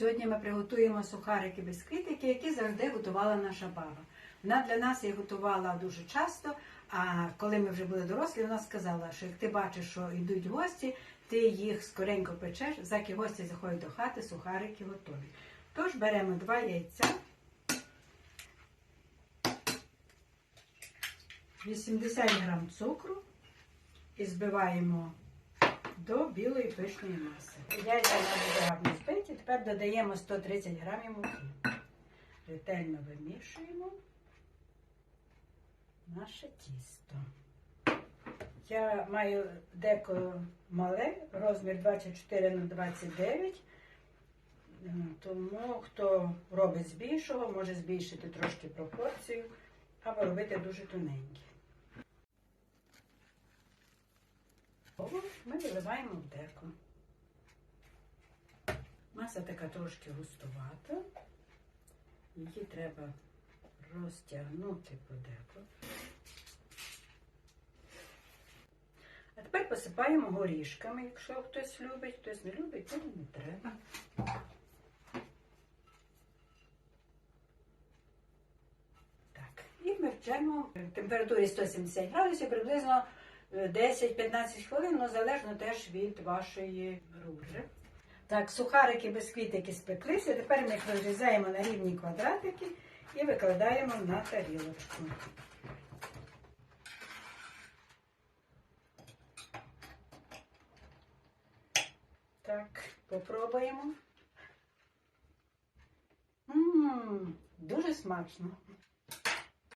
Сьогодні ми приготуємо сухарики бісквітики, які завжди готувала наша баба. Вона для нас їх готувала дуже часто. А коли ми вже були дорослі, вона сказала, що як ти бачиш, що йдуть гості, ти їх скоренько печеш, заки гості заходять до хати, сухарики готові. Тож беремо два яйця, 80 грам цукру і збиваємо до білої пишної маси. Яйця вже гарно збиті. Тепер додаємо 130 грамів муки. Ретельно вимішуємо наше тісто. Я маю деко мале, розмір 24 на 29. Тому хто робить з більшого, може збільшити трошки пропорцію або робити дуже тоненькі. Ми виливаємо в деко. Маса така трошки густувата. Її треба розтягнути по деко. А тепер посипаємо горішками, якщо хтось любить, хтось не любить, то не треба. Так, і ми вчимо температурі 170 градусів приблизно е, 10-15 хвилин, ну залежно теж від вашої руки. Так, сухарики, бісквітики спеклися. Тепер ми їх розрізаємо на рівні квадратики і викладаємо на тарілочку. Так, попробуємо. Ммм, дуже смачно.